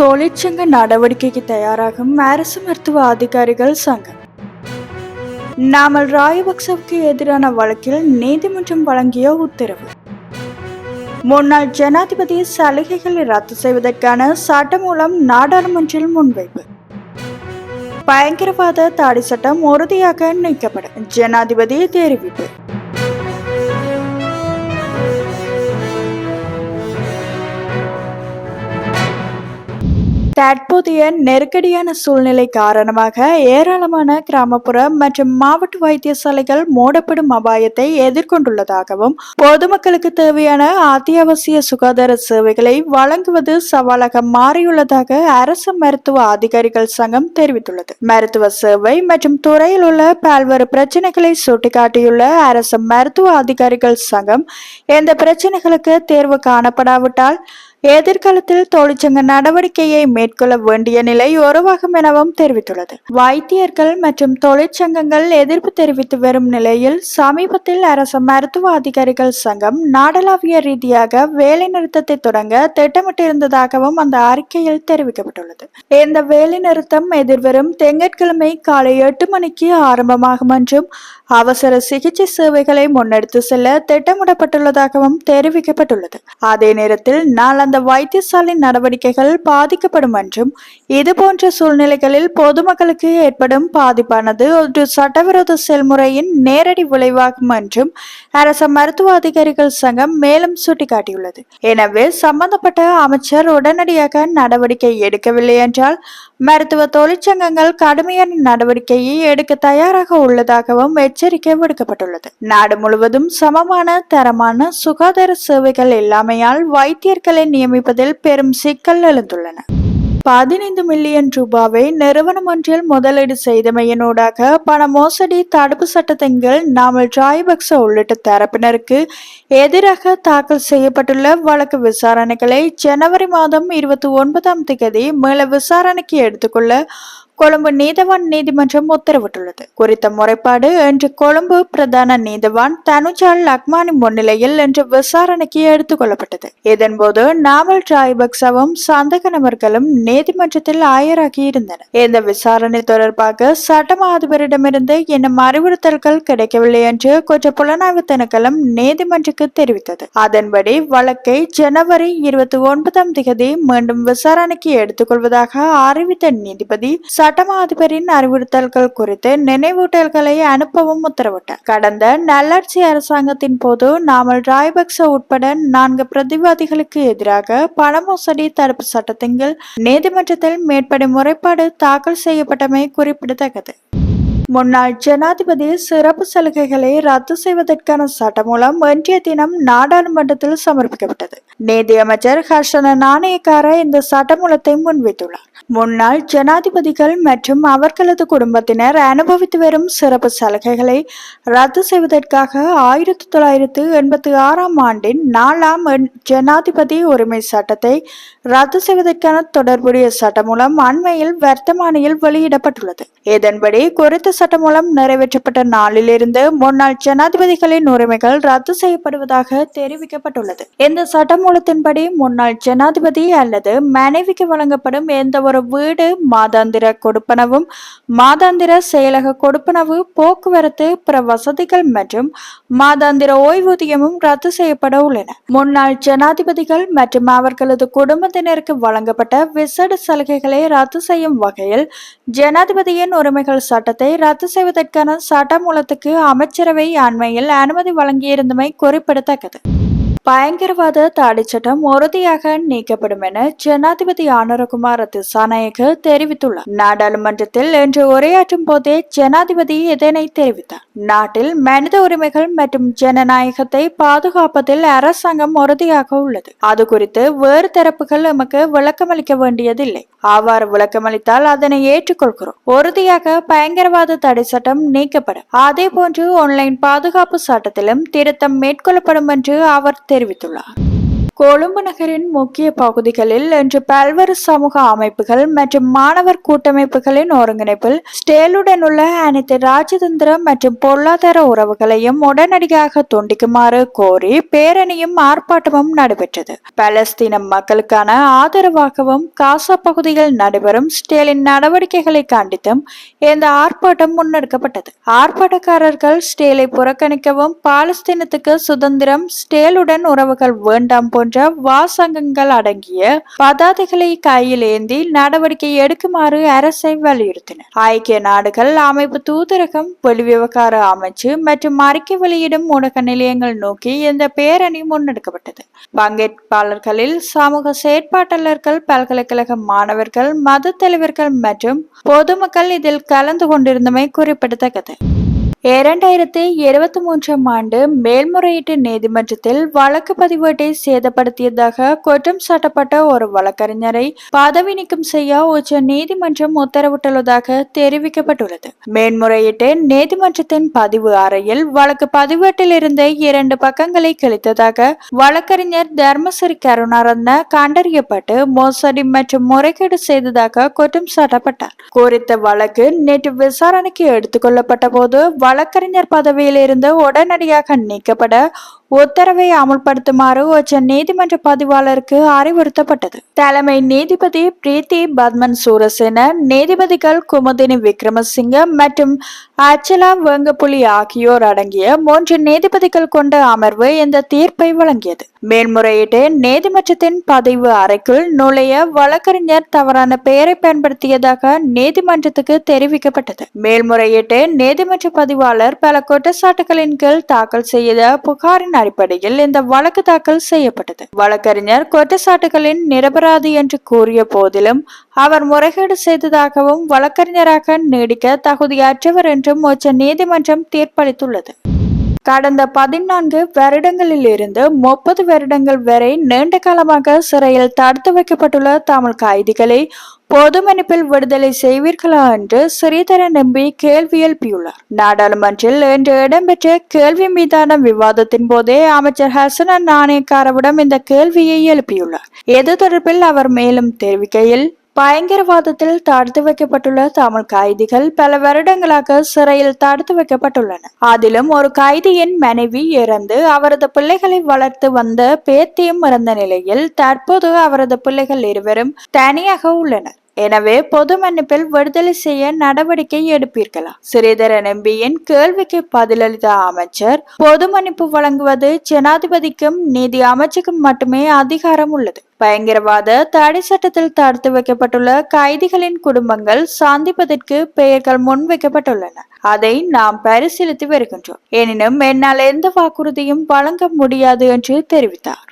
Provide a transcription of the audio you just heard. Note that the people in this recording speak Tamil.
தொழிற்சங்க நடவடிக்கைக்கு தயாராகும் அரசு மருத்துவ அதிகாரிகள் சங்கம். நாமல் ராயபக்சவுக்கு எதிரான வழக்கில் நீதிமன்றம் வழங்கிய உத்தரவு. முன்னாள் ஜனாதிபதி சலுகைகளை ரத்து செய்வதற்கான சட்டமூலம் நாடாளுமன்றில் முன்வைப்பு. பயங்கரவாத தடை சட்டம் உறுதியாக நீக்கப்படும் ஜனாதிபதி தெரிவிப்பு. தற்போதைய நெருக்கடியான சூழ்நிலை காரணமாக ஏராளமான கிராமப்புற மற்றும் மாவட்ட வைத்தியசாலைகள் மூடப்படும் அபாயத்தை எதிர்கொண்டுள்ளதாகவும் பொதுமக்களுக்கு தேவையான அத்தியாவசிய சுகாதார சேவைகளை வழங்குவது சவாலாக மாறியுள்ளதாக அரசு மருத்துவ அதிகாரிகள் சங்கம் தெரிவித்துள்ளது. மருத்துவ சேவை மற்றும் துறையில் உள்ள பல்வேறு பிரச்சனைகளை சுட்டிக்காட்டியுள்ள அரசு மருத்துவ அதிகாரிகள் சங்கம் இந்த பிரச்சனைகளுக்கு தேர்வு காணப்படாவிட்டால் எதிர்காலத்தில் தொழிற்சங்க நடவடிக்கையை மேற்கொள்ள வேண்டிய நிலை உருவாகும் எனவும் தெரிவித்துள்ளது. வைத்தியர்கள் மற்றும் தொழிற்சங்கங்கள் எதிர்ப்பு தெரிவித்து வரும் நிலையில் சமீபத்தில் அரசு மருத்துவ அதிகாரிகள் சங்கம் நாடளாவிய ரீதியாக வேலை நிறுத்தத்தை தொடங்க திட்டமிட்டிருந்ததாகவும் அந்த அறிக்கையில் தெரிவிக்கப்பட்டுள்ளது. இந்த வேலை நிறுத்தம் எதிர்வரும் திங்கட்கிழமை காலை எட்டு மணிக்கு ஆரம்பமாகும் என்றும் அவசர சிகிச்சை சேவைகளை முன்னெடுத்து செல்ல திட்டமிடப்பட்டுள்ளதாகவும் தெரிவிக்கப்பட்டுள்ளது. அதே நேரத்தில் நாளந்த வைத்தியசாலை நடவடிக்கைகள் பாதிக்கப்படும் என்றும் இதுபோன்ற சூழ்நிலைகளில் பொதுமக்களுக்கு ஏற்படும் பாதிப்பானது ஒரு சட்டவிரோத செயல்முறையின் நேரடி விளைவாகும் என்றும் அரச மருத்துவ அதிகாரிகள் சங்கம் மேலும் சுட்டிக்காட்டியுள்ளது. எனவே சம்பந்தப்பட்ட அமைச்சர் உடனடியாக நடவடிக்கை எடுக்கவில்லை என்றால் மருத்துவ தொழிற்சங்கங்கள் கடுமையான நடவடிக்கையை எடுக்க தயாராக உள்ளதாகவும் எச்சரிக்கை விடுக்கப்பட்டுள்ளது. நாடு முழுவதும் சமமான தரமான சுகாதார சேவைகள் இல்லாமையால் வைத்தியர்களின் நியமிப்பதில் பெரும் சிக்கல் எழுந்துள்ளன. பதினைந்து மில்லியன் ரூபாவை நிறுவனம் ஒன்றில் முதலீடு செய்தமையினூடாக பண மோசடி தடுப்பு சட்டத்தின் கீழ் நாமல் ராயபக்ச உள்ளிட்ட தரப்பினருக்கு எதிராக தாக்கல் செய்யப்பட்டுள்ள வழக்கு விசாரணைகளை ஜனவரி மாதம் இருபத்தி ஒன்பதாம் தேதி மேல விசாரணைக்கு எடுத்துக்கொள்ள கொழும்பு நீதவான் நீதிமன்றம் உத்தரவிட்டுள்ளது. குறித்த முறைப்பாடு இன்று கொழும்பு பிரதான நீதவான் தனுஜால் லக்மானி முன்னிலையில் இன்று விசாரணைக்கு எடுத்துக் கொள்ளப்பட்டது இதன்போது நாமல் ராயபக்சவும் சந்தக நபர்களும் நீதிமன்றத்தில் ஆயராகி இருந்தனர். இந்த விசாரணை தொடர்பாக சட்டம் அதிபரிடமிருந்து இன்னும் அறிவுறுத்தல்கள் கிடைக்கவில்லை என்று குற்ற புலனாய்வு திணைக்களம் நீதிமன்றக்கு தெரிவித்தது. அதன்படி வழக்கை ஜனவரி இருபத்தி ஒன்பதாம் தேதி மீண்டும் விசாரணைக்கு எடுத்துக்கொள்வதாக அறிவித்த நீதிபதி சட்டமா அதிபரின் அறிவுறுத்தல்கள் குறித்து நினைவூட்டல்களை அனுப்பவும் உத்தரவிட்டார். கடந்த நல்லாட்சி அரசாங்கத்தின் போது நாமல் ராய்பக்ச உட்பட நான்கு பிரதிவாதிகளுக்கு எதிராக பண மோசடி தடுப்பு சட்டத்தின் கீழ் நீதிமன்றத்தில் மேற்படி முறைப்பாடு தாக்கல் செய்யப்பட்டமை குறிப்பிடத்தக்கது. முன்னாள் ஜனாதிபதி சிறப்பு சலுகைகளை ரத்து செய்வதற்கான சட்டமூலம் இன்றைய தினம் நாடாளுமன்றத்தில் சமர்ப்பிக்கப்பட்டது. நீதி அமைச்சர் ஹர்ஷன நாணயக்கார இந்த சட்டமூலத்தை முன்வைத்துள்ளார். முன்னாள் ஜனாதிபதிகள் மற்றும் அவர்களது குடும்பத்தினர் அனுபவித்து வரும் சிறப்பு சலுகைகளை ரத்து செய்வதற்காக ஆயிரத்தி தொள்ளாயிரத்து எண்பத்தி ஆறாம் ஆண்டின் நாலாம் ஜனாதிபதி உரிமை சட்டத்தை ரத்து செய்வதற்கான தொடர்புடைய சட்டமூலம் அண்மையில் வர்த்தமானியில் வெளியிடப்பட்டுள்ளது. இதன்படி குறித்த சட்டமூலம் நிறைவேற்றப்பட்ட நாளிலிருந்து முன்னாள் ஜனாதிபதிகளின் உரிமைகள் ரத்து செய்யப்படுவதாக தெரிவிக்கப்பட்டுள்ளது. இந்த சட்டமூலத்தின்படி முன்னாள் ஜனாதிபதி அல்லது மனைவிக்கு வழங்கப்படும் எந்த ஒரு வீடு மாதாந்திர கொடுப்பனவும் மாதாந்திர செயலக கொடுப்பனவு போக்குவரத்து பிற வசதிகள் மற்றும் மாதாந்திர ஓய்வூதியமும் ரத்து செய்யப்பட உள்ளன. முன்னாள் ஜனாதிபதிகள் மற்றும் அவர்களது குடும்பத்தினருக்கு வழங்கப்பட்ட விசேட சலுகைகளை ரத்து செய்யும் வகையில் ஜனாதிபதியின் உரிமைகள் சட்டத்தை ரத்து செய்வதற்கான சட்டமூலத்துக்கு அமைச்சரவை அண்மையில் அனுமதி வழங்கியிருந்தமை குறிப்பிடத்தக்கது. பயங்கரவாத தடை சட்டம் உறுதியாக நீக்கப்படும் என ஜனாதிபதி ஆனரகுமார் திசாநாயக தெரிவித்துள்ளார். நாடாளுமன்றத்தில் இன்று உரையாற்றும் போதே ஜனாதிபதி இதனை தெரிவித்தார். நாட்டில் மனித உரிமைகள் மற்றும் ஜனநாயகத்தை பாதுகாப்பதில் அரசாங்கம் உறுதியாக உள்ளது. அது குறித்து வேறு தரப்புகள் எமக்கு விளக்கமளிக்க வேண்டியதில்லை. அவ்வாறு விளக்கமளித்தால் அதனை ஏற்றுக்கொள்கிறோம். உறுதியாக பயங்கரவாத தடை சட்டம் நீக்கப்படும். அதே போன்று ஆன்லைன் பாதுகாப்பு சட்டத்திலும் திருத்தம் மேற்கொள்ளப்படும் என்று அவர் தெரிவித்துள்ளார். கொழும்பு நகரின் முக்கிய பகுதிகளில் இன்று பல்வேறு சமூக அமைப்புகள் மற்றும் மாணவர் கூட்டமைப்புகளின் ஒருங்கிணைப்பில் ஸ்டேலுடன் உள்ள அனைத்து ராஜதந்திர மற்றும் பொருளாதார உறவுகளையும் உடனடியாக துண்டிக்குமாறு கோரி பேரணியும் ஆர்ப்பாட்டமும் நடைபெற்றது. பலஸ்தீன மக்களுக்கான ஆதரவாகவும் காசா பகுதியில் நடைபெறும் ஸ்டேலின் நடவடிக்கைகளை கண்டித்தும் இந்த ஆர்ப்பாட்டம் முன்னெடுக்கப்பட்டது. ஆர்ப்பாட்டக்காரர்கள் ஸ்டேலை புறக்கணிக்கவும் பாலஸ்தீனத்துக்கு சுதந்திரம் ஸ்டேலுடன் உறவுகள் வேண்டாம் போன்ற வாசகங்கள் அடங்கிய பதாதைகளை கையில் ஏந்தி நடவடிக்கை எடுக்குமாறு அரசை வலியுறுத்தினர். ஐக்கிய நாடுகள் அமைப்பு தூதரகம் வெளிவிவகார அமைச்சு மற்றும் அறிக்கை வெளியிடும் ஊடக நிலையங்கள் நோக்கி இந்த பேரணி முன்னெடுக்கப்பட்டது. பங்கேற்பாளர்களில் சமூக செயற்பாட்டாளர்கள் பல்கலைக்கழக மாணவர்கள் மத தலைவர்கள் மற்றும் பொதுமக்கள் இதில் கலந்து கொண்டிருந்தமை குறிப்பிடத்தக்கது. இரண்டாயிரத்தி இருபத்தி மூன்றாம் ஆண்டு மேல்முறையீட்டு நீதிமன்றத்தில் வழக்கு பதிவேட்டை சேதப்படுத்தியதாக குற்றம் சாட்டப்பட்ட ஒரு வழக்கறிஞரை பதவி நீக்கம் செய்ய உச்ச நீதிமன்றம் உத்தரவிட்டுள்ளதாக தெரிவிக்கப்பட்டுள்ளது. மேல்முறையீட்டு நீதிமன்றத்தின் பதிவு அறையில் வழக்கு பதிவேட்டில் இருந்த இரண்டு பக்கங்களை கிழித்ததாக வழக்கறிஞர் தர்மசிறி கருணாரத்ன கண்டறியப்பட்டு மோசடி மற்றும் முறைகேடு செய்ததாக குற்றம் சாட்டப்பட்டார். குறித்த வழக்கு நேற்று விசாரணைக்கு எடுத்துக் கொள்ளப்பட்ட போது வழக்கறிஞர் பதவியிலிருந்து உடனடியாக நீக்கப்பட உத்தரவை அமுல்படுத்துமாறு உச்ச நீதிமன்ற பதிவாளருக்கு அறிவுறுத்தப்பட்டது. தலைமை நீதிபதி பிரீத்தி பத்மன் சூரசேன நீதிபதிகள் குமுதினி விக்ரமசிங்க மற்றும் அச்சலா வெங்கப்புலி ஆகியோர் அடங்கிய மூன்று நீதிபதிகள் கொண்ட அமர்வு இந்த தீர்ப்பை வழங்கியது. மேல்முறையீட்டு நீதிமன்றத்தின் பதிவு அறைக்குள் நுழைய வழக்கறிஞர் தவறான பெயரை பயன்படுத்தியதாக நீதிமன்றத்துக்கு தெரிவிக்கப்பட்டது. மேல்முறையீட்டு நீதிமன்ற பதிவாளர் பல குற்றச்சாட்டுகளின் கீழ் தாக்கல் செய்த புகாரின் அடிப்படையில் இந்த வழக்கு தாக்கல் செய்யப்பட்டது. வழக்கறிஞர் குற்றச்சாட்டுகளின் நிரபராதி என்று கூறிய போதிலும் அவர் முறைகேடு செய்ததாகவும் வழக்கறிஞராக நீடிக்க தகுதியற்றவர் என்றும் உச்ச நீதிமன்றம் தீர்ப்பளித்துள்ளது. கடந்த பதினான்கு வருடங்களில் இருந்து முப்பது வருடங்கள் வரை நீண்ட காலமாக சிறையில் தடுத்து வைக்கப்பட்டுள்ள தமிழ் கைதிகளை பொது மன்னிப்பில் விடுதலை செய்வீர்களா என்று ஸ்ரீதரன் நம்பி கேள்வி எழுப்பியுள்ளார். நாடாளுமன்றில் இன்று இடம்பெற்ற கேள்வி மீதான விவாதத்தின் போதே அமைச்சர் ஹசன நாணயக்காரவிடம் இந்த கேள்வியை எழுப்பியுள்ளார். எது தொடர்பில் அவர் மேலும் தெரிவிக்கையில் பயங்கரவாதத்தில் தடுத்து வைக்கப்பட்டுள்ள தமிழ் கைதிகள் பல வருடங்களாக சிறையில் தடுத்து வைக்கப்பட்டுள்ளன. அதிலும் ஒரு கைதியின் மனைவி இறந்து அவரது பிள்ளைகளை வளர்த்து வந்த பேத்தியும் இருந்த நிலையில் தற்போது அவரது பிள்ளைகள் இருவரும் தனியாக உள்ளனர். எனவே பொது மன்னிப்பில் விடுதலை செய்ய நடவடிக்கை எடுப்பீர்களா? ஸ்ரீதரன் எம்பியின் கேள்விக்கு பதிலளித்த அமைச்சர் பொது மன்னிப்பு வழங்குவது ஜனாதிபதிக்கும் நீதி அமைச்சுக்கும் மட்டுமே அதிகாரம் உள்ளது. பயங்கரவாத தடை சட்டத்தில் தடுத்து வைக்கப்பட்டுள்ள கைதிகளின் குடும்பங்கள் சந்திப்பதற்கு பெயர்கள் முன்வைக்கப்பட்டுள்ளன அதை நாம் பரிசீலித்து வருகின்றோம். எனினும் என்னால் எந்த வாக்குறுதியும் வழங்க முடியாது என்று தெரிவித்தார்.